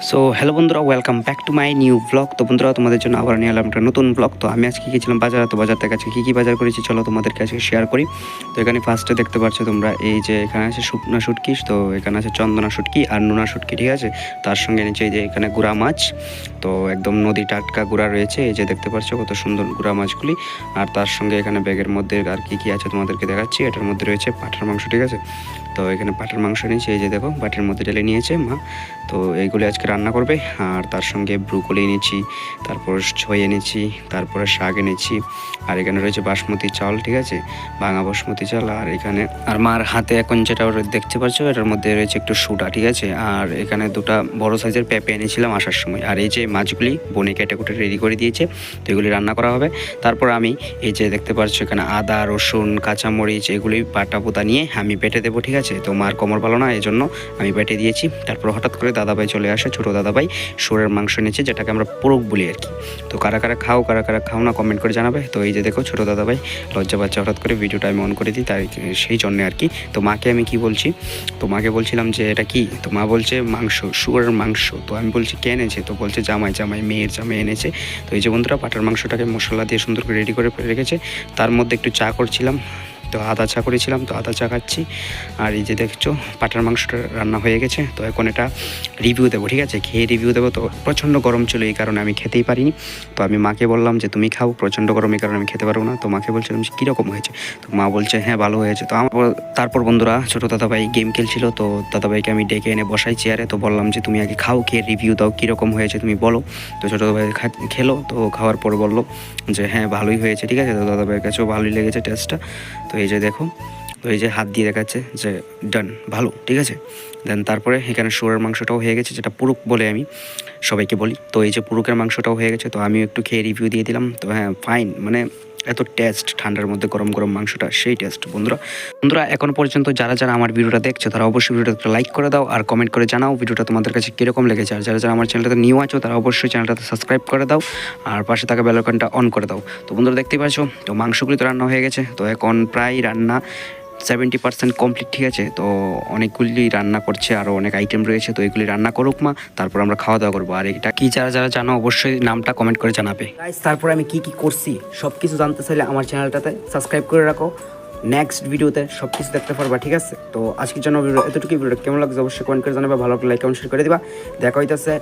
So hello বন্ধুরা welcome back to my new vlog তো বন্ধুরা, তোমাদের জন্য আবার নিয়ে এলাম একটা নতুন ব্লগ তো আমি আজকে গিয়েছিলাম বাজার, তো বাজার থেকে আজকে কী কী বাজার করেছি চলো তোমাদেরকে আজকে শেয়ার করি। তো এখানে ফার্স্টে দেখতে পাচ্ছ তোমরা এই যে এখানে আছে শুকনা শুটকি, তো এখানে আছে চন্দনা শুটকি আর নোনা শুটকি, ঠিক আছে? তার সঙ্গে নিচে এই যে এখানে গুড়া মাছ, তো একদম নদী টাটকা গুড়া রয়েছে। এই যে দেখতে পাচ্ছ কত সুন্দর গুড়া মাছগুলি। আর তার সঙ্গে এখানে ব্যাগের মধ্যে আর কি কি আছে তোমাদেরকে দেখাচ্ছি। এটার মধ্যে রয়েছে পাঠার মাংস, ঠিক আছে? তো এখানে পাঠার মাংস নিয়েছে এই যে দেখো বাটির মধ্যে ঢেলে নিয়েছে মা। তো এইগুলি আজকে রান্না করবে। আর তার সঙ্গে ব্রুকলি এনেছি, তারপর ছই এনেছি, তারপরে শাক এনেছি। আর এখানে রয়েছে বাসমতি চাল, ঠিক আছে? ভাঙা বাসমতি চাল, আর এখানে, আর মার হাতে এখন যেটা দেখতে পাচ্ছ, এটার মধ্যে রয়েছে একটু সুটা ঠিক আছে? আর এখানে দুটো বড় সাইজের পেঁপে এনেছিলাম আসার সময়। আর এই যে মাছগুলি বনে কেটে কুটে রেডি করে দিয়েছে, তো এগুলি রান্না করা হবে। তারপর আমি এই যে দেখতে পাচ্ছ এখানে আদা, রসুন, কাঁচামরিচ, এগুলি পাটা পোতা নিয়ে আমি বেটে দেবো, ঠিক আছে? তো মার কোমর ভালো না এই জন্য আমি বেটে দিয়েছি। তারপর হঠাৎ করে দাদাভাই চলে আসে ছোটো দাদাভাই সুরের মাংস নিয়েছে যেটাকে আমরা পোরক বলি আর কি। তো কারা কারা খাও, কারা কারা খাও না কমেন্ট করে জানাবে। তো এই যে দেখো ছোটো দাদাভাই লজ্জা বাচ্চা হঠাৎ করে ভিডিওটা আমি অন করে দিই তাই সেই জন্যে আর কি। তো মাকে আমি কি বলছি? তো মাকে বলছিলাম যে এটা কি? তো মা বলছে মাংস, শুয়ারের মাংস। তো আমি বলছি, কে এনেছে? তো বলছে, জামাই জামাই, মেয়ের জামাই এনেছে। তো এই যে বন্ধুরা পাটার মাংসটাকে মশলা দিয়ে সুন্দর করে রেডি করে রেখেছে। তার মধ্যে একটু চা করছিলাম। তো আদা চা করেছিলাম, তো আদা চা খাচ্ছি। আর এই যে দেখছ, পাটার মাংসটা রান্না হয়ে গেছে, তো এখন এটা রিভিউ দেবো, ঠিক আছে? খেয়ে রিভিউ দেবো, তো প্রচণ্ড গরম ছিল, এই কারণে আমি খেতেই পারিনি। তো আমি মাকে বললাম যে, তুমি খাও, প্রচণ্ড গরম, এই কারণে আমি খেতে পারব না। তো মাকে বলছিলাম যে, কীরকম হয়েছে? তো মা বলছে হ্যাঁ ভালো হয়েছে। তো আমার তারপর বন্ধুরা, ছোটো দাদাভাই গেম খেলছিল, তো দাদাভাইকে আমি ডেকে এনে বসাই চেয়ারে তো বললাম যে, তুমি আগে খাও, খেয়ে রিভিউ দাও, কীরকম হয়েছে তুমি বলো। তো ছোটো দাদাভাই খেলো, তো খাওয়ার পর বলল যে হ্যাঁ ভালোই হয়েছে, ঠিক আছে? তো দাদাভাইয়ের কাছেও ভালোই লেগেছে টেস্টটা তো এই যে দেখো, তো এই যে হাত দিয়ে দেখাচ্ছে যে ডান ভালো, ঠিক আছে? দেন তারপরে এখানে সোরের মাংসটাও হয়ে গেছে, যেটা পুরুক বলে আমি সবাইকে বলি। তো এই যে পুরুকের মাংসটাও হয়ে গেছে, তো আমিও একটু খেয়ে রিভিউ দিয়ে দিলাম। তো হ্যাঁ ফাইন মানে এত টেস্ট ঠান্ডার মধ্যে গরম গরম মাংসটা, সেই টেস্ট বন্ধুরা। বন্ধুরা, এখন পর্যন্ত যারা যারা আমার ভিডিওটা দেখছে, তারা অবশ্যই ভিডিওটা একটা লাইক করে দাও আর কমেন্ট করে জানাও ভিডিওটা তোমাদের কাছে কীরকম লেগেছে। আর যারা যারা আমার চ্যানেলটাতে নিউ আছো, তারা অবশ্যই চ্যানেলটাতে সাবস্ক্রাইব করে দাও আর পাশে থাকা বেলকনটা অন করে দাও। তো বন্ধুরা দেখতে পাচ্ছ, তো মাংসগুলি তো রান্না হয়ে গেছে, তো এখন প্রায় রান্না সেভেন্টি পার্সেন্ট কমপ্লিট ঠিক আছে? তো অনেকগুলি রান্না করছে আরও অনেক আইটেম রয়েছে, তো এগুলি রান্না করুক মা, তারপর আমরা খাওয়া দাওয়া করব। আর এটা কি যারা যারা জানো, অবশ্যই নামটা কমেন্ট করে জানাবে। তারপরে আমি কি কি করছি সব কিছু জানতে চাইলে আমার চ্যানেলটাতে সাবস্ক্রাইব করে রাখো। নেক্সট ভিডিওতে সব কিছু দেখতে পারবা, ঠিক আছে? তো আজকের জন্য ভিডিও এতটুকু ভিডিও কেমন লাগছে অবশ্যই কমেন্ট করে জানাবে, ভালো লাইক কমেন্ট শেয়ার করে দিবা। দেখা হইতেছে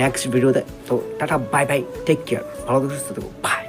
নেক্সট ভিডিওতে তো tata bye bye take care ভালো সুস্থ থাকো। বাই